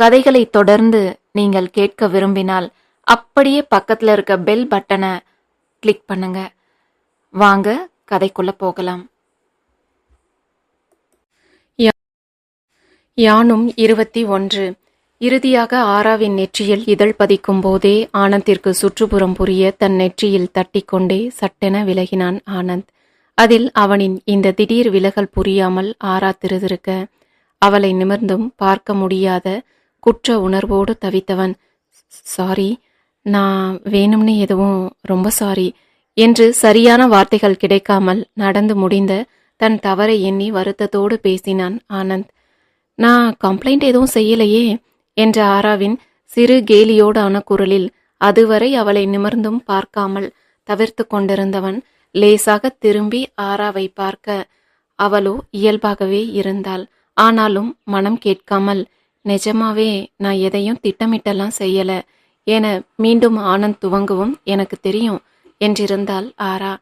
கதைகளை தொடர்ந்து நீங்கள் கேட்க விரும்பினால் அப்படியே பக்கத்துல இருக்க பெல் பட்டனை கிளிக் பண்ணுங்க. வாங்க கதைக்குள்ள போகலாம். யானும் இருபத்தி ஒன்று. இறுதியாக ஆராவின் நெற்றியில் இதழ் பதிக்கும் போதே ஆனந்திற்கு சுற்றுப்புறம் புரிய தன் நெற்றியில் தட்டிக்கொண்டே சட்டென விலகினான் ஆனந்த். அதில் அவனின் இந்த திடீர் விலகல் புரியாமல் ஆரா திருதிருக்க அவளை நிமிர்ந்தும் பார்க்க முடியாத குற்ற உணர்வோடு தவித்தவன். சாரி நான் வேணும்னு எதுவும் ரொம்ப சாரி என்று சரியான வார்த்தைகள் கிடைக்காமல் நடந்து முடிந்த தன் தவறை எண்ணி வருத்தத்தோடு பேசினான் ஆனந்த். நான் கம்ப்ளைண்ட் எதுவும் செய்யலையே என்ற ஆராவின் சிறு கேலியோடான குரலில் அதுவரை அவளை நிமிர்ந்தும் பார்க்காமல் தவிர்த்து கொண்டிருந்தவன் லேசாக திரும்பி ஆராவை பார்க்க அவளோ இயல்பாகவே இருந்தாள். ஆனாலும் மனம் கேட்காமல் நிஜமாவே நான் எதையும் திட்டமிட்டெல்லாம் செய்யல. என மீண்டும் ஆனந்த் துவங்கவும் எனக்கு தெரியும் என்றிருந்தால் ஆரா.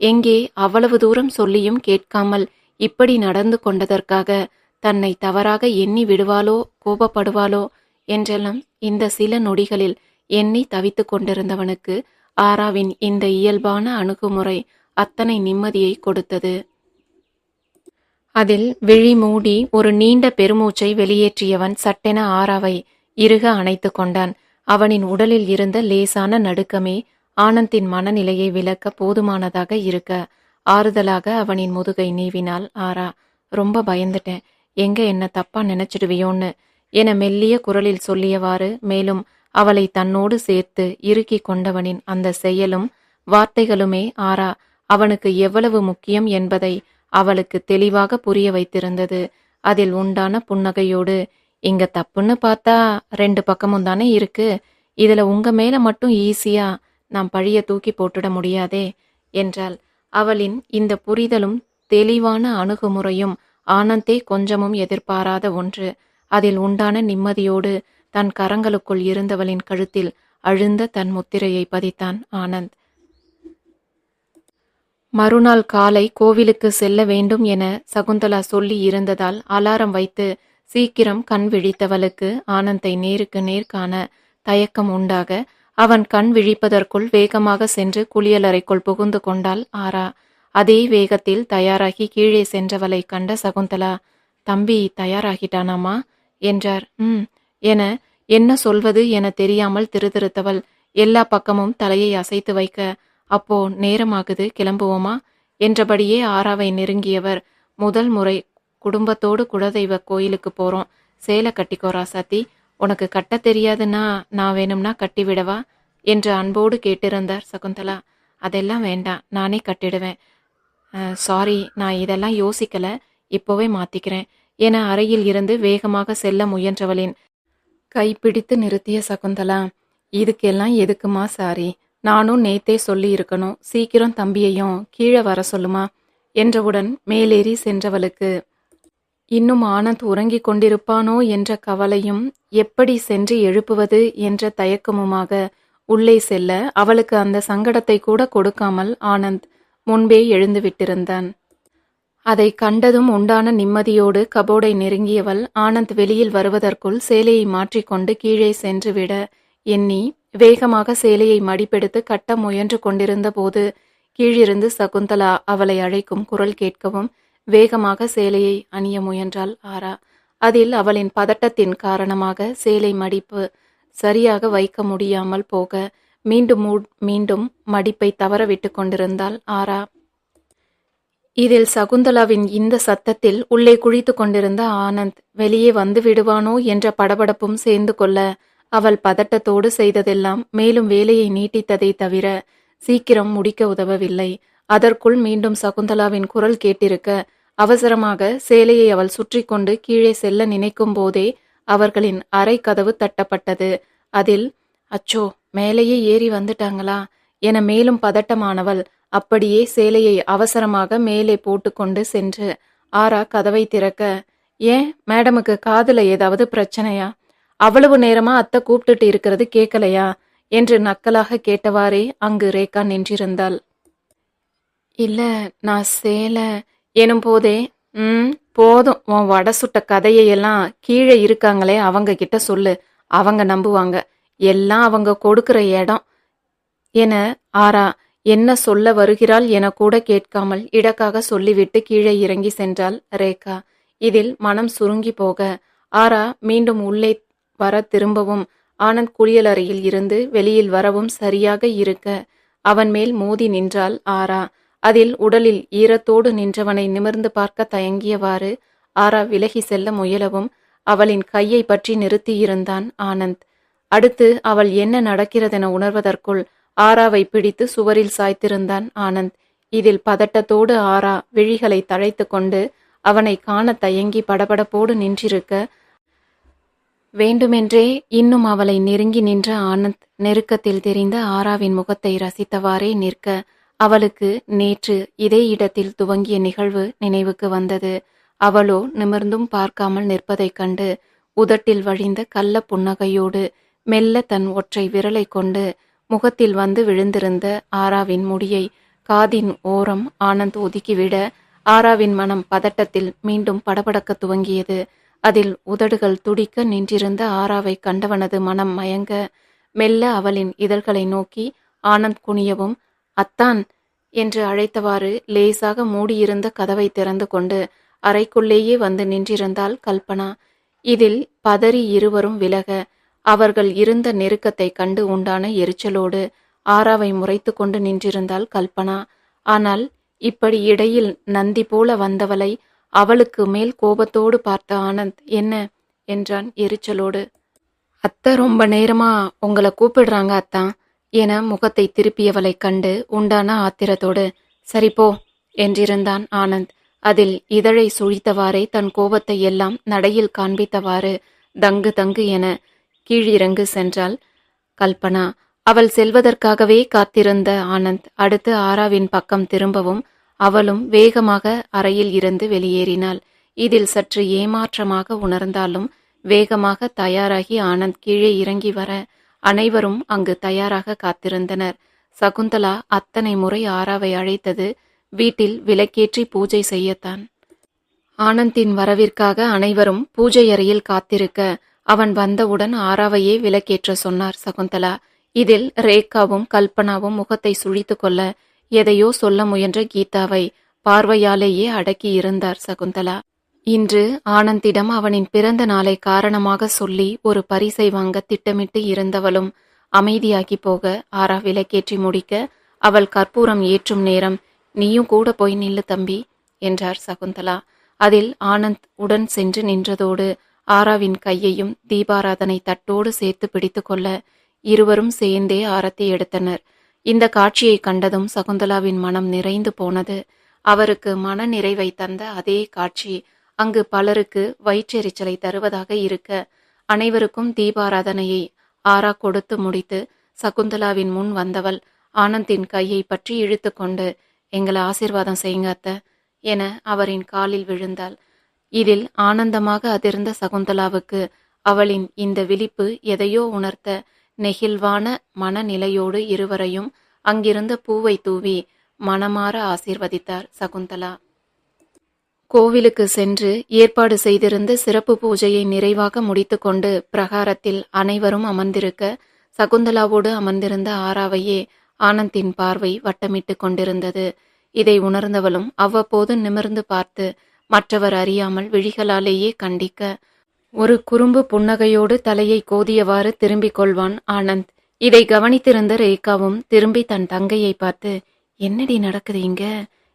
எங்கே அவ்வளவு தூரம் சொல்லியும் கேட்காமல் இப்படி நடந்து கொண்டதற்காக தன்னை தவறாக எண்ணி விடுவாளோ கோபப்படுவாளோ என்றெல்லாம் இந்த சில நொடிகளில் எண்ணி தவித்துக் கொண்டிருந்தவனுக்கு ஆராவின் இந்த இயல்பான அணுகுமுறை அத்தனை நிம்மதியை கொடுத்தது. அதில் விழி மூடி ஒரு நீண்ட பெருமூச்சை வெளியேற்றியவன் சட்டென ஆறாவை இறுக அணைத்து கொண்டான். அவனின் உடலில் இருந்த லேசான நடுக்கமே ஆனந்தின் மனநிலையை விளக்க போதுமானதாக இருக்க. ஆறுதலாக அவனின் முதுகை நீவினாள் ஆரா ரொம்ப பயந்துட்டேன். எங்க என்ன தப்பா நினைச்சிடுவியோன்னு? என மெல்லிய குரலில் சொல்லியவாறு மேலும் அவளை தன்னோடு சேர்த்து இறுக்கி கொண்டவனின் அந்த செயலும் வார்த்தைகளுமே ஆரா அவனுக்கு எவ்வளவு முக்கியம் என்பதை அவளுக்கு தெளிவாக புரிய வைத்திருந்தது. அதில் உண்டான புன்னகையோடு இங்க தப்புன்னு பார்த்தா ரெண்டு பக்கமும் தானே இருக்கு. இதுல உங்க மேல மட்டும் ஈஸியா நாம் பழிய தூக்கி போட்டுட முடியாதே என்றாள். அவளின் இந்த புரிதலும் தெளிவான அணுகுமுறையும் ஆனந்தே கொஞ்சமும் எதிர்பாராத ஒன்று. அதில் உண்டான நிம்மதியோடு தன் கரங்களுக்குள் இருந்தவளின் கழுத்தில் அழுந்த தன் முத்திரையை பதித்தான் ஆனந்த். மறுநாள் காலை கோவிலுக்கு செல்ல வேண்டும் என சகுந்தலா சொல்லி இருந்ததால் அலாரம் வைத்து சீக்கிரம் கண் விழித்தவளுக்கு ஆனந்தை நேருக்கு நேர் காண தயக்கம் உண்டாக அவன் கண் விழிப்பதற்குள் வேகமாக சென்று குளியலறைக்குள் புகுந்து கொண்டாள் ஆரா. அதே வேகத்தில் தயாராகி கீழே சென்றவளை கண்ட சகுந்தலா தம்பி தயாராகிட்டானாமா? என்றார். ம் என என்ன சொல்வது என தெரியாமல் திருதிருத்தவள் எல்லா பக்கமும் தலையை அசைத்து வைக்க அப்போ நேரமாகுது கிளம்புவோமா? என்றபடியே ஆறாவை நெருங்கியவர் முதல் முறை குடும்பத்தோடு குலதெய்வ கோயிலுக்கு போறோம். சேலை கட்டிக்கோ ராசாத்தி. உனக்கு கட்ட தெரியாதுன்னா நான் வேணும்னா கட்டிவிடவா என்று அன்போடு கேட்டிருந்தார் சகுந்தலா. அதெல்லாம் வேண்டாம் நானே கட்டிடுவேன். சாரி நான் இதெல்லாம் யோசிக்கல இப்போவே மாத்திக்கிறேன் என அறையில் இருந்து வேகமாக செல்ல முயன்றவளின் கைப்பிடித்து நிறுத்திய சகுந்தலா இதுக்கெல்லாம் எதுக்குமா சாரி? நானும் நேத்தே சொல்லி இருக்கணும் சீக்கிரம் தம்பியையும் கீழே வர சொல்லுமா? என்றவுடன் மேலேறி சென்றவளுக்கு இன்னும் ஆனந்த் உறங்கிக் கொண்டிருப்பானோ என்ற கவலையும் எப்படி சென்று எழுப்புவது? என்ற தயக்கமுமாக உள்ளே செல்ல அவளுக்கு அந்த சங்கடத்தை கூட கொடுக்காமல் ஆனந்த் முன்பே எழுந்து விட்டிருந்தான். அதை கண்டதும் உண்டான நிம்மதியோடு கபோர்டை நெருங்கியவள் ஆனந்த் வெளியில் வருவதற்குள் சேலையை மாற்றிக்கொண்டு கீழே சென்று விட எண்ணி வேகமாக சேலையை மடிப்பெடுத்து கட்ட முயன்று கொண்டிருந்த போது கீழிருந்து சகுந்தலா அவளை அழைக்கும் குரல் கேட்கவும் வேகமாக சேலையை அணிய முயன்றாள் ஆரா. அதில் அவளின் பதட்டத்தின் காரணமாக சேலை மடிப்பு சரியாக வைக்க முடியாமல் போக மீண்டும் மூ- மீண்டும் மடிப்பை தவறவிட்டு கொண்டிருந்தாள் ஆரா. இதில் சகுந்தலாவின் இந்த சத்தத்தில் உள்ளே குழித்து கொண்டிருந்த ஆனந்த் வெளியே வந்து விடுவானோ? என்ற படபடப்பும் சேர்ந்து கொள்ள அவள் பதட்டத்தோடு செய்ததெல்லாம் மேலும் வேலையை நீட்டித்ததை தவிர சீக்கிரம் முடிக்க உதவவில்லை. அதற்குள் மீண்டும் சகுந்தலாவின் குரல் கேட்டிருக்க அவசரமாக சேலையை அவள் சுற்றி கொண்டு கீழே செல்ல நினைக்கும் போதே அவர்களின் அறை கதவு தட்டப்பட்டது. அதில் அச்சோ மேலேயே ஏறி வந்துட்டாங்களா? என மேலும் பதட்டமானவள் அப்படியே சேலையை அவசரமாக மேலே போட்டுக்கொண்டு சென்று ஆரா கதவை திறக்க ஏன் மேடமுக்கு காதுல ஏதாவது பிரச்சனையா? அவ்வளவு நேரமா அத்தை கூப்பிட்டுட்டு இருக்கிறது கேட்கலையா என்று நக்கலாக கேட்டவாறே அங்கு ரேகா நின்றிருந்தாள். இல்ல நான் சேலை. எனும் போதே ம் போதும். உன் வடை சுட்ட கதையெல்லாம் கீழே இருக்காங்களே அவங்க கிட்ட சொல்லு. அவங்க நம்புவாங்க. எல்லாம் அவங்க கொடுக்கிற இடம். என ஆரா என்ன சொல்ல வருகிறாள் என கூட கேட்காமல் இடக்காக சொல்லிவிட்டு கீழே இறங்கி சென்றாள் ரேகா. இதில் மனம் சுருங்கி போக ஆரா மீண்டும் உள்ளே வர திரும்பவும் ஆனந்த் குளியலறையில் இருந்து வெளியில் வரவும் சரியாக இருக்க அவன் மேல் மோதி நின்றாள் ஆரா. அதில் உடலில் ஈரத்தோடு நின்றவனை நிமிர்ந்து பார்க்க தயங்கியவாறு ஆரா விலகி செல்ல முயலவும் அவளின் கையை பற்றி நிறுத்தியிருந்தான் ஆனந்த். அடுத்து அவள் என்ன நடக்கிறதென உணர்வதற்குள் ஆராவை பிடித்து சுவரில் சாய்த்திருந்தான் ஆனந்த். இதில் பதட்டத்தோடு ஆரா விழிகளை தழைத்து கொண்டு அவனை காண தயங்கி படபடப்போடு நின்றிருக்க வேண்டுமென்றே இன்னும் அவளை நெருங்கி நின்ற ஆனந்த் நெருக்கத்தில் தெரிந்த ஆராவின் முகத்தை ரசித்தவாறே நிற்க அவளுக்கு நேற்று இதே இடத்தில் துவங்கிய நிகழ்வு நினைவுக்கு வந்தது. அவளோ நிமிர்ந்தும் பார்க்காமல் நிற்பதைக் கண்டு உதட்டில் வழிந்த கள்ள புன்னகையோடு மெல்ல தன் ஒற்றை விரலை கொண்டு முகத்தில் வந்து விழுந்திருந்த ஆராவின் முடியை காதின் ஓரம் ஆனந்த் ஒதுக்கிவிட ஆராவின் மனம் பதட்டத்தில் மீண்டும் படபடக்க துவங்கியது. அதில் உதடுகள் துடிக்க நின்றிருந்த ஆராவை கண்டவனது மனம் மயங்க மெல்ல அவளின் இதழ்களை நோக்கி ஆனந்த் குனியவும் அத்தான் என்று அழைத்தவாறு லேசாக மூடியிருந்த கதவை திறந்து கொண்டு அறைக்குள்ளேயே வந்து நின்றிருந்தாள் கல்பனா. இதில் பதறி இருவரும் விலக அவர்கள் இருந்த நெருக்கத்தை கண்டு உண்டான எரிச்சலோடு ஆராவை முறைத்து கொண்டு நின்றிருந்தாள் கல்பனா. ஆனால் இப்படி இடையில் நந்தி போல வந்தவளை அவளுக்கு மேல் கோபத்தோடு பார்த்த ஆனந்த் என்ன? என்றான் எரிச்சலோடு. அத்தை ரொம்ப நேரமா உங்களை கூப்பிடுறாங்க அத்தான் என முகத்தை திருப்பியவளைக் கண்டு உண்டான ஆத்திரத்தோடு சரி போ என்றிருந்தான் ஆனந்த். அதில் இதழை சுழித்தவாறே தன் கோபத்தை எல்லாம் நடையில் காண்பித்தவாறு தங்கு தங்கு என கீழிறங்கு சென்றாள் கல்பனா. அவள் செல்வதற்காகவே காத்திருந்த ஆனந்த் அடுத்து ஆராவின் பக்கம் திரும்பவும் அவளும் வேகமாக அறையில் இருந்து வெளியேறினாள். இதில் சற்று ஏமாற்றமாக உணர்ந்தாலும் வேகமாக தயாராகி ஆனந்த் கீழே இறங்கி வர அனைவரும் அங்கு தயாராக காத்திருந்தனர். சகுந்தலா அத்தனை முறை ஆராவை அழைத்தது வீட்டில் விளக்கேற்றி பூஜை செய்யத்தான். ஆனந்தின் வரவிற்காக அனைவரும் பூஜை அறையில் காத்திருக்க அவன் வந்தவுடன் ஆராவையே விளக்கேற்ற சொன்னார் சகுந்தலா. இதில் ரேகாவும் கல்பனாவும் முகத்தை சுழித்து கொள்ள எதையோ சொல்ல முயன்ற கீதாவை பார்வையாலேயே அடக்கி இருந்தார் சகுந்தலா. இன்று ஆனந்திடம் அவனின் பிறந்த நாளை காரணமாக சொல்லி ஒரு பரிசை வாங்க திட்டமிட்டு இருந்தவளும் அமைதியாகி போக ஆரா விளக்கேற்றி முடிக்க அவள் கற்பூரம் ஏற்றும் நேரம் நீயும் கூட போய் நில்லு தம்பி என்றார் சகுந்தலா. அதில் ஆனந்த் உடன் சென்று நின்றதோடு ஆராவின் கையையும் தீபாராதனை தட்டோடு சேர்த்து பிடித்து கொள்ள இருவரும் சேர்ந்தே ஆரத்தி எடுத்தனர். இந்த காட்சியை கண்டதும் சகுந்தலாவின் மனம் நிறைந்து போனது. அவருக்கு மன நிறைவை தந்த அதே காட்சி அங்கு பலருக்கு வயிற்றெரிச்சலை தருவதாக இருக்க அனைவருக்கும் தீபாராதனையை ஆறா கொடுத்து முடித்து சகுந்தலாவின் முன் வந்தவள் ஆனந்தின் கையை பற்றி இழுத்து கொண்டு எங்களை ஆசீர்வாதம் செய்யுங்க அத்த என அவரின் காலில் விழுந்தாள். இதில் ஆனந்தமாக அதிர்ந்த சகுந்தலாவுக்கு அவளின் இந்த விழிப்பு எதையோ உணர்த்த நெகிழ்வான மனநிலையோடு இருவரையும் அங்கிருந்த பூவை தூவி மனமாற ஆசீர்வதித்தார் சகுந்தலா. கோவிலுக்கு சென்று ஏற்பாடு செய்திருந்த சிறப்பு பூஜையை நிறைவாக முடித்துக்கொண்டு பிரகாரத்தில் அனைவரும் அமர்ந்திருக்க சகுந்தலாவோடு அமர்ந்திருந்த ஆராவையே ஆனந்தின் பார்வை வட்டமிட்டு கொண்டிருந்தது. இதை உணர்ந்தவளும் அவ்வப்போது நிமிர்ந்து பார்த்து மற்றவர் அறியாமல் விழிகளாலேயே கண்டிக்க ஒரு குறும்பு புன்னகையோடு தலையை கோதியவாறு திரும்பிக் கொள்வான் ஆனந்த். இதை கவனித்திருந்த ரேகாவும் திரும்பி தன் தங்கையை பார்த்து என்னடி நடக்குது இங்க?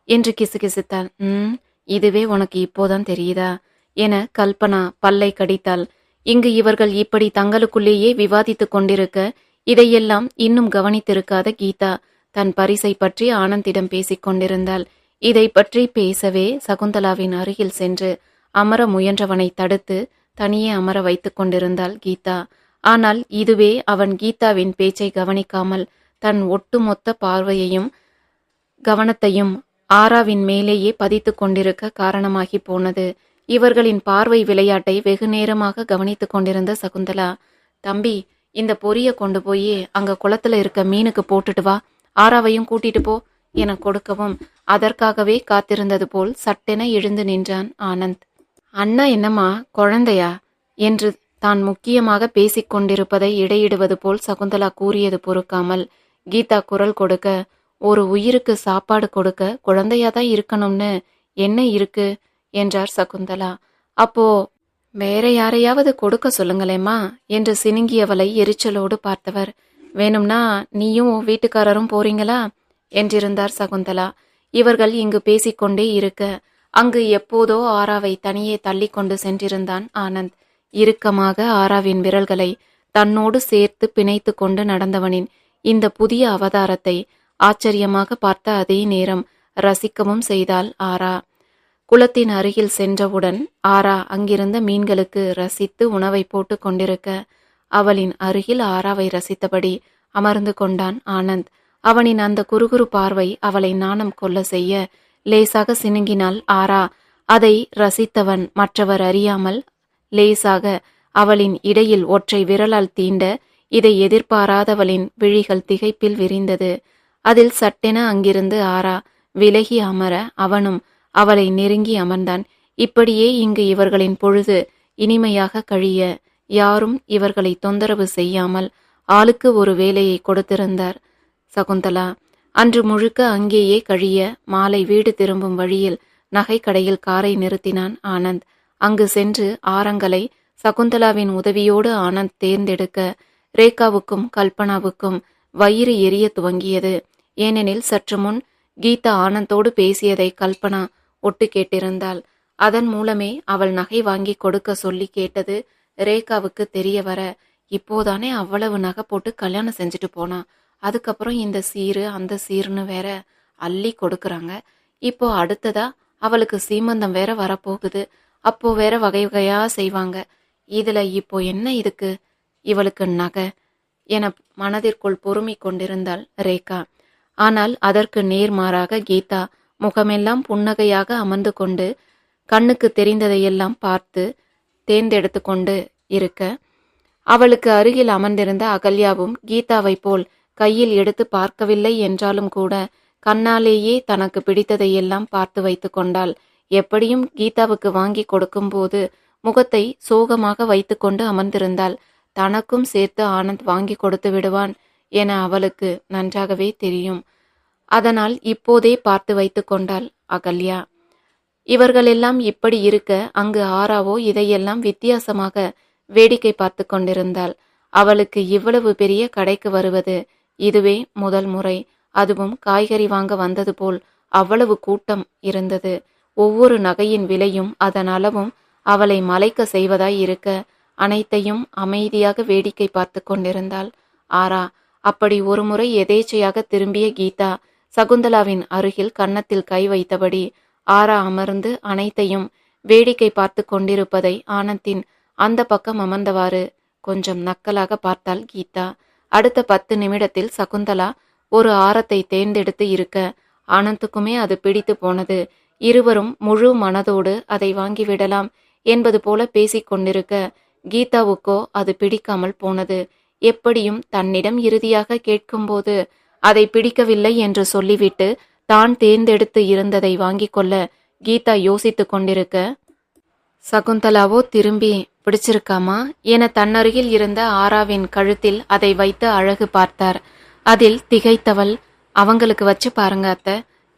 என்று கிசுகிசுத்தாள். ம் இதுவே உனக்கு இப்போதான் தெரியுதா? என கல்பனா பல்லை கடித்தாள். இங்கு இவர்கள் இப்படி தங்களுக்குள்ளேயே விவாதித்துக் கொண்டிருக்க இதையெல்லாம் இன்னும் கவனித்திருக்காத கீதா தன் பரிசை பற்றி ஆனந்திடம் பேசிக் கொண்டிருந்தாள். இதை பற்றி பேசவே சகுந்தலாவின் அருகில் சென்று அமர முயன்றவனை தடுத்து தனியே அமர வைத்து கொண்டிருந்தாள் கீதா. ஆனால் இதுவே அவன் கீதாவின் பேச்சை கவனிக்காமல் தன் ஒட்டுமொத்த பார்வையையும் கவனத்தையும் ஆராவின் மேலேயே பதித்துக் கொண்டிருக்க காரணமாகி போனது. இவர்களின் பார்வை விளையாட்டை வெகு நேரமாக கவனித்து கொண்டிருந்த சகுந்தலா தம்பி இந்த பொரிய கொண்டு போய் அங்க குளத்துல இருக்க மீனுக்கு போட்டுட்டு வா. ஆராவையும் கூட்டிட்டு போ. என கொடுக்கவும் அதற்காகவே காத்திருந்தது போல் சட்டென எழுந்து நின்றான் ஆனந்த். அண்ணா என்னம்மா குழந்தையா? என்று தான் முக்கியமாக பேசிக் கொண்டிருப்பதை இடையிடுவது போல் சகுந்தலா கூறியது பொறுக்காமல் கீதா குரல் கொடுக்க ஒரு உயிருக்கு சாப்பாடு கொடுக்க குழந்தையாதான் இருக்கணும்னு என்ன இருக்கு? என்றார் சகுந்தலா. அப்போ வேற யாரையாவது கொடுக்க சொல்லுங்களேம்மா என்று சினுங்கியவளை எரிச்சலோடு பார்த்தவர். வேணும்னா நீயும் வீட்டுக்காரரும் போறீங்களா? என்றிருந்தார் சகுந்தலா. இவர்கள் இங்கு பேசிக்கொண்டே இருக்க அங்கு எப்போதோ ஆராவை தனியே தள்ளி கொண்டு சென்றிருந்தான் ஆனந்த். இறுக்கமாக ஆராவின் விரல்களை தன்னோடு சேர்த்து பிணைத்து கொண்டு நடந்தவனின் இந்த புதிய அவதாரத்தை ஆச்சரியமாக பார்த்த அதே நேரம் ரசிக்கவும் செய்தாள் ஆரா. குளத்தின் அருகில் சென்றவுடன் ஆரா அங்கிருந்த மீன்களுக்கு ரசித்து உணவை போட்டு கொண்டிருக்க அவளின் அருகில் ஆராவை ரசித்தபடி அமர்ந்து கொண்டான் ஆனந்த். அவனின் அந்த குறுகுறு பார்வை அவளை நாணம் கொள்ள செய்ய லேசாக சினுங்கினாள். ஆரா அதை ரசித்தவன் மற்றவர் அறியாமல். லேசாக அவளின் இடையில் ஒற்றை விரலால் தீண்ட இதை எதிர்பாராதவளின் விழிகள் திகைப்பில் விரிந்தது. அதில் சட்டென அங்கிருந்து ஆரா விலகி அமர அவனும் அவளை நெருங்கி அமர்ந்தான். இப்படியே இங்கு இவர்களின் பொழுது இனிமையாக கழிய யாரும் இவர்களை தொந்தரவு செய்யாமல் ஆளுக்கு ஒரு வேலையை கொடுத்திருந்தார். சகுந்தலா அன்று முழுக்க அங்கேயே கழிய மாலை வீடு திரும்பும் வழியில் நகைக்கடையில் காரை நிறுத்தினான் ஆனந்த். அங்கு சென்று ஆரங்கலை சகுந்தலாவின் உதவியோடு ஆனந்த் தேர்ந்தெடுக்க ரேகாவுக்கும் கல்பனாவுக்கும் வயிறு எரிய துவங்கியது. ஏனெனில் சற்று முன் கீதா ஆனந்தோடு பேசியதை கல்பனா ஒட்டு கேட்டிருந்தாள். அதன் மூலமே அவள் நகை வாங்கி கொடுக்க சொல்லி கேட்டது ரேகாவுக்கு தெரிய வர இப்போதானே அவ்வளவு நகை போட்டு கல்யாணம் செஞ்சுட்டு போனா அதுக்கப்புறம் இந்த சீரு அந்த சீருன்னு வேற அள்ளி கொடுக்குறாங்க. இப்போ அடுத்ததா அவளுக்கு சீமந்தம் வேற வரப்போகுது. அப்போ வேற வகை வகையா செய்வாங்க. இதுல இப்போ என்ன இதுக்கு? இவளுக்கு நகை என மனதிற்குள் பொறுமை கொண்டிருந்தாள் ரேகா. ஆனால் அதற்கு நேர்மாறாக கீதா முகமெல்லாம் புன்னகையாக அமர்ந்து கொண்டு கண்ணுக்கு தெரிந்ததையெல்லாம் பார்த்து தேர்ந்தெடுத்து கொண்டு இருக்க. அவளுக்கு அருகில் அமர்ந்திருந்த அகல்யாவும் கீதாவை போல் கையில் எடுத்து பார்க்கவில்லை என்றாலும் கூட கண்ணாலேயே தனக்கு பிடித்ததையெல்லாம் பார்த்து வைத்து கொண்டாள். எப்படியும் கீதாவுக்கு வாங்கி கொடுக்கும்போது முகத்தை சோகமாக வைத்துக்கொண்டு அமர்ந்திருந்தாள். தனக்கும் சேர்த்து ஆனந்த் வாங்கி கொடுத்து விடுவான் என அவளுக்கு நன்றாகவே தெரியும். அதனால் இப்போதே பார்த்து வைத்து கொண்டாள் அகல்யா. இவர்களெல்லாம் இப்படி இருக்க அங்கு ஆராவோ இதையெல்லாம் வித்தியாசமாக வேடிக்கை பார்த்து கொண்டிருந்தாள். அவளுக்கு இவ்வளவு பெரிய கடைக்கு வருவது இதுவே முதல் முறை. அதுவும் காய்கறி வாங்க வந்தது போல் அவ்வளவு கூட்டம் இருந்தது. ஒவ்வொரு நகையின் விலையும் அதன் அளவும் அவளை மலைக்க செய்வதாய் இருக்க அனைத்தையும் அமைதியாக வேடிக்கை பார்த்து கொண்டிருந்தாள். ஆரா அப்படி ஒருமுறை எதேச்சையாக திரும்பிய கீதா சகுந்தலாவின் அருகில் கன்னத்தில் கை வைத்தபடி ஆரா அமர்ந்து அனைத்தையும் வேடிக்கை பார்த்து கொண்டிருப்பதை ஆனந்தின் அந்த பக்கம் அமர்ந்தவாறு கொஞ்சம் நக்கலாக பார்த்தாள் கீதா. அடுத்த பத்து நிமிடத்தில் சகுந்தலா ஒரு ஆரத்தை தேர்ந்தெடுத்து இருக்க ஆனந்துக்குமே அது பிடித்து போனது. இருவரும் முழு மனதோடு அதை வாங்கிவிடலாம் என்பது போல பேசிக்கொண்டிருக்க கீதாவுக்கோ அது பிடிக்காமல் போனது. எப்படியும் தன்னிடம் இறுதியாக கேட்கும்போது அதை பிடிக்கவில்லை என்று சொல்லிவிட்டு தான் தேர்ந்தெடுத்து இருந்ததை வாங்கிக் கொள்ள கீதா யோசித்து கொண்டிருக்க சகுந்தலாவோ திரும்பி பிடிச்சிருக்காமா? என தன்னருகில் இருந்த ஆராவின் கழுத்தில் அதை வைத்து அழகு பார்த்தார். அதில் திகைத்தவள் அவங்களுக்கு வச்சு பாருங்க அத்த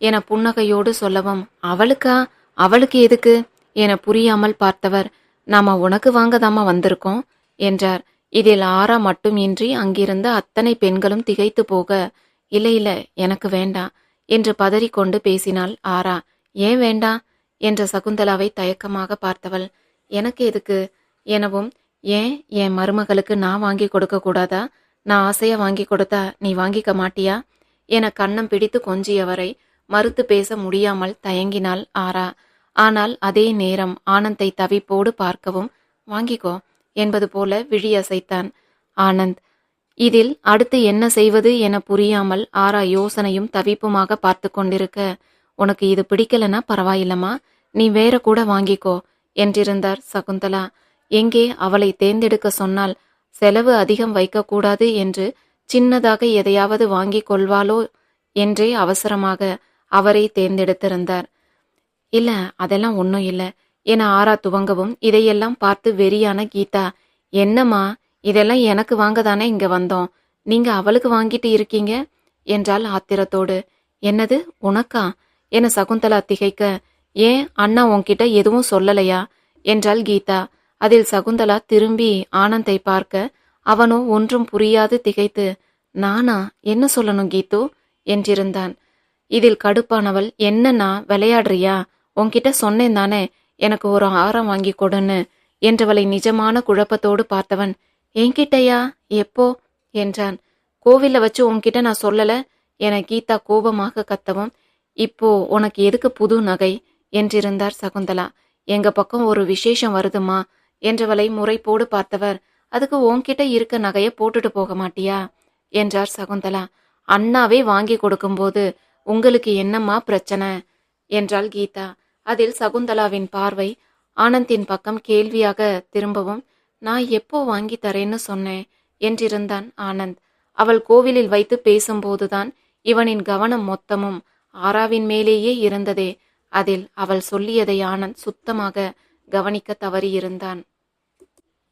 என புன்னகையோடு சொல்லவும் அவளுக்கா? அவளுக்கு எதுக்கு? என புரியாமல் பார்த்தவர் நாம உனக்கு வாங்கதாமா வந்திருக்கோம் என்றார். இதில் ஆரா மட்டுமின்றி அங்கிருந்த அத்தனை பெண்களும் திகைத்து போக இல்லை இல்லை எனக்கு வேண்டாம் என்று பதறிக்கொண்டு பேசினாள் ஆரா. ஏன் வேண்டாம்? என்ற சகுந்தலாவை தயக்கமாக பார்த்தவள். எனக்கு எதுக்கு? எனவும் ஏன் என் மருமகளுக்கு நான் வாங்கி கொடுக்க கூடாதா? நான் ஆசையா வாங்கி கொடுத்தா நீ வாங்கிக்க மாட்டியா? என கண்ணம் பிடித்து கொஞ்சியவரை மறுத்து பேச முடியாமல் தயங்கினாள் ஆரா. ஆனால் அதே நேரம் ஆனந்தை தவிப்போடு பார்க்கவும் வாங்கிக்கோ என்பது போல விழி அசைத்தான். ஆனந்த் இதில் அடுத்து என்ன செய்வது? என புரியாமல் ஆரா யோசனையும் தவிப்புமாக பார்த்து கொண்டிருக்க உனக்கு இது பிடிக்கலனா பரவாயில்லம்மா. நீ வேற கூட வாங்கிக்கோ என்றிருந்தார் சகுந்தலா. எங்கே அவளை தேர்ந்தெடுக்க சொன்னால் செலவு அதிகம் வைக்கக்கூடாது என்று சின்னதாக எதையாவது வாங்கிக் கொள்வாளோ என்றே அவசரமாக அவரை தேர்ந்தெடுத்திருந்தார். இல்ல அதெல்லாம் ஒன்றும் இல்லை என ஆரா துவங்கவும் இதையெல்லாம் பார்த்து வெறியான கீதா. என்னம்மா இதெல்லாம் எனக்கு வாங்க தானே இங்க வந்தோம். நீங்க அவளுக்கு வாங்கிட்டு இருக்கீங்க? என்றால் ஆத்திரத்தோடு. என்னது உனக்கா? என சகுந்தலா திகைக்க ஏன் அண்ணா உன்கிட்ட எதுவும் சொல்லலையா? என்றாள் கீதா. அதில் சகுந்தலா திரும்பி ஆனந்தை பார்க்க அவனோ ஒன்றும் புரியாது திகைத்து நானா? என்ன சொல்லணும் கீத்து என்றிருந்தான். இதில் கடுப்பானவள் என்னன்னா விளையாடுறியா? உன்கிட்ட சொன்னேன் தானே எனக்கு ஒரு ஆரம் வாங்கி கொடுன்னு என்றவளை நிஜமான குழப்பத்தோடு பார்த்தவன். என்கிட்டயா? எப்போ? என்றான். கோவில்ல வச்சு உன்கிட்ட நான் சொல்லல என கீதா கோபமாக கத்தவும் இப்போ உனக்கு எதுக்கு புது நகை? என்றிருந்தார் சகுந்தலா. எங்க பக்கம் ஒரு விசேஷம் வருதுமா? என்றவளை முறைப்போடு பார்த்தவர் அதுக்கு உன்கிட்ட இருக்க நகைய போட்டுட்டு போக மாட்டியா? என்றார் சகுந்தலா. அண்ணாவே வாங்கி கொடுக்கும்போது உங்களுக்கு என்னம்மா பிரச்சனை? என்றாள் கீதா. அதில் சகுந்தலாவின் பார்வை ஆனந்தின் பக்கம் கேள்வியாக திரும்பவும் நான் எப்போ வாங்கி தரேன்னு சொன்னேன் என்றிருந்தான் ஆனந்த். அவள் கோவிலில் வைத்து பேசும்போதுதான் இவனின் கவனம் மொத்தமும் ஆராவின் மேலேயே இருந்ததே. அதில் அவள் சொல்லியதை ஆனந்த் சுத்தமாக கவனிக்க தவறியிருந்தான்.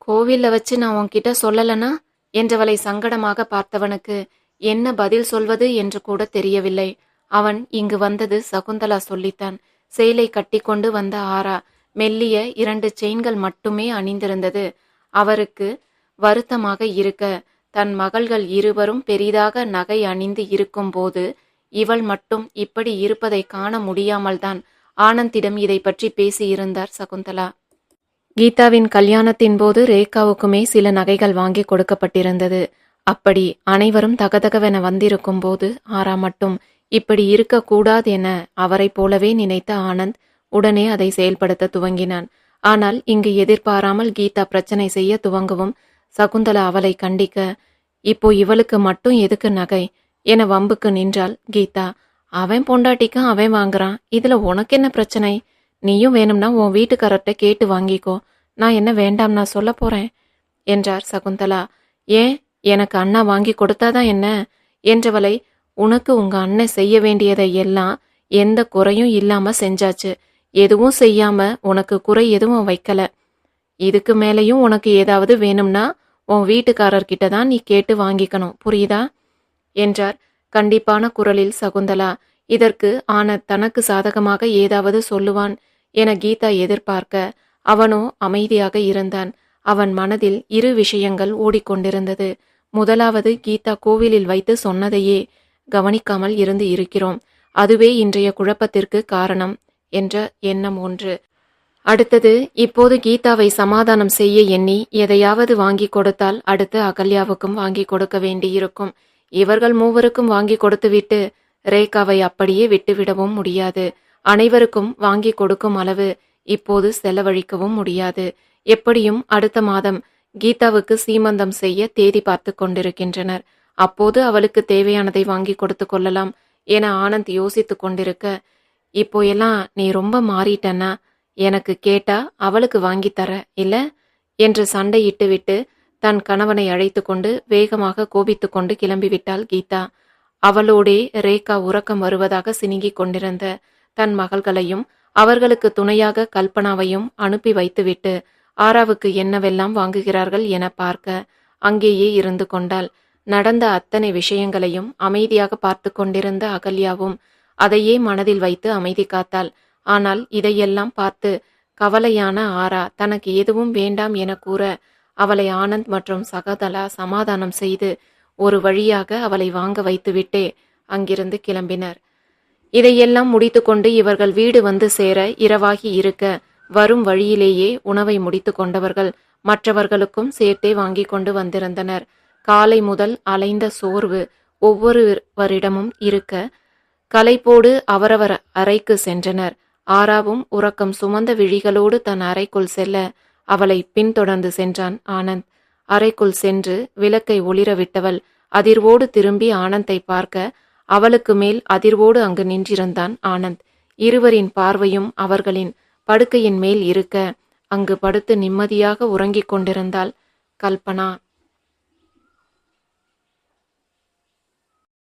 கோவில்ல வச்சு நான் உன்கிட்ட சொல்லலனா? என்றவளை சங்கடமாக பார்த்தவனுக்கு என்ன பதில் சொல்வது என்று கூட தெரியவில்லை. அவன் இங்கு வந்தது சகுந்தலா சொல்லித்தான். சேலை கட்டிக்கொண்டு வந்த ஆரா மெல்லிய இரண்டு செயின்கள் மட்டுமே அணிந்திருந்தது. அவருக்கு வருத்தமாக இருக்க தன் மகள்கள் இருவரும் பெரிதாக நகை அணிந்து இருக்கும்போது இவள் மட்டும் இப்படி இருப்பதை காண முடியாமல்தான் ஆனந்திடம் இதை பற்றி பேசியிருந்தார் சகுந்தலா. கீதாவின் கல்யாணத்தின் போது ரேகாவுக்குமே சில நகைகள் வாங்கி கொடுக்கப்பட்டிருந்தது. அப்படி அனைவரும் தகதகவென வந்திருக்கும் போது ஆரா மட்டும் இப்படி இருக்கக்கூடாது என அவரைப் போலவே நினைத்த ஆனந்த் உடனே அதை செயல்படுத்த துவங்கினான். ஆனால் இங்கு எதிர்பாராமல் கீதா பிரச்சனை செய்ய துவங்கவும் சகுந்தலா அவளை கண்டிக்க இப்போ இவளுக்கு மட்டும் எதுக்கு நகை? என வம்புக்கு நின்றாள். கீதா அவன் பொண்டாட்டிக்கும் அவன் வாங்குறான். இதுல உனக்கு என்ன பிரச்சனை? நீயும் வேணும்னா உன் வீட்டுக்காரர்கிட்ட கேட்டு வாங்கிக்கோ. நான் என்ன வேண்டாம் நான் சொல்ல போறேன்? என்றார் சகுந்தலா. ஏன்? எனக்கு அண்ணா வாங்கி கொடுத்தாதான் என்ன? என்றவளை உனக்கு உங்க அண்ணன் செய்ய வேண்டியதை எல்லாம் எந்த குறையும் இல்லாம செஞ்சாச்சு. எதுவும் செய்யாம உனக்கு குறை எதுவும் வைக்கல. இதுக்கு மேலேயும் உனக்கு ஏதாவது வேணும்னா உன் வீட்டுக்காரர்கிட்ட தான் நீ கேட்டு வாங்கிக்கணும். புரியுதா? என்றார். கண்டிப்பான குரலில் சகுந்தலா இதற்கு ஆன தனக்கு சாதகமாக ஏதாவது சொல்லுவான் என கீதா எதிர்பார்க்க அவனோ அமைதியாக இருந்தான். அவன் மனதில் இரு விஷயங்கள் ஓடிக்கொண்டிருந்தது. முதலாவது கீதா கோவிலில் வைத்து சொன்னதையே கவனிக்காமல் இருந்து இருக்கிறோம். அதுவே இன்றைய குழப்பத்திற்கு காரணம் என்ற எண்ணம் ஒன்று. அடுத்தது இப்போது கீதாவை சமாதானம் செய்ய எண்ணி எதையாவது வாங்கி கொடுத்தால் அடுத்து அகல்யாவுக்கும் வாங்கி கொடுக்க வேண்டியிருக்கும். இவர்கள் மூவருக்கும் வாங்கி கொடுத்துவிட்டு ரேகாவை அப்படியே விட்டுவிடவும் முடியாது. அனைவருக்கும் வாங்கி கொடுக்கும் அளவு இப்போது செலவழிக்கவும் முடியாது. எப்படியும் அடுத்த மாதம் கீதாவுக்கு சீமந்தம் செய்ய தேதி பார்த்து கொண்டிருக்கின்றனர். அப்போது அவளுக்கு தேவையானதை வாங்கி கொடுத்து கொள்ளலாம் என ஆனந்த் யோசித்து கொண்டிருக்க இப்போ எல்லாம் நீ ரொம்ப மாறிட்டனா எனக்கு கேட்டா அவளுக்கு வாங்கி தர இல்ல? என்று சண்டையிட்டு விட்டு தன் கணவனை அழைத்து கொண்டு வேகமாக கோபித்து கொண்டு கிளம்பிவிட்டாள் கீதா. அவளோடே ரேகா உறக்கம் வருவதாக சினுங்கிக் கொண்டிருந்த தன் மகள்களையும் அவர்களுக்கு துணையாக கல்பனாவையும் அனுப்பி வைத்துவிட்டு ஆராவுக்கு என்னவெல்லாம் வாங்குகிறார்கள் என பார்க்க அங்கேயே இருந்து கொண்டாள். நடந்த அத்தனை விஷயங்களையும் அமைதியாக பார்த்து கொண்டிருந்த அகல்யாவும் அதையே மனதில் வைத்து அமைதி காத்தாள். ஆனால் இதையெல்லாம் பார்த்து கவலையான ஆரா தனக்கு எதுவும் வேண்டாம் என கூற அவளை ஆனந்த் மற்றும் சகதலா சமாதானம் செய்து ஒரு வழியாக அவளை வாங்க வைத்துவிட்டே அங்கிருந்து கிளம்பினர். இதையெல்லாம் முடித்துக்கொண்டு இவர்கள் வீடு வந்து சேர இரவாகி இருக்க வரும் வழியிலேயே உணவை முடித்து கொண்டவர்கள் மற்றவர்களுக்கும் சேர்த்தே வாங்கி கொண்டு வந்திருந்தனர். காலை முதல் அலைந்த சோர்வு ஒவ்வொருவரிடமும் இருக்க கலைப்போடு அவரவர் அறைக்கு சென்றனர். ஆராவும் உறக்கம் சுமந்த விழிகளோடு தன் அறைக்குள் செல்ல அவளை பின்தொடர்ந்து சென்றான் ஆனந்த். அறைக்குள் சென்று விளக்கை ஒளிர விட்டவள் அதிர்வோடு திரும்பி ஆனந்தை பார்க்க அவளுக்கு மேல் அதிர்வோடு அங்கு நின்றிருந்தான் ஆனந்த். இருவரின் பார்வையும் அவர்களின் படுக்கையின் மேல் இருக்க அங்கு படுத்து நிம்மதியாக உறங்கிக் கொண்டிருந்தாள். கல்பனா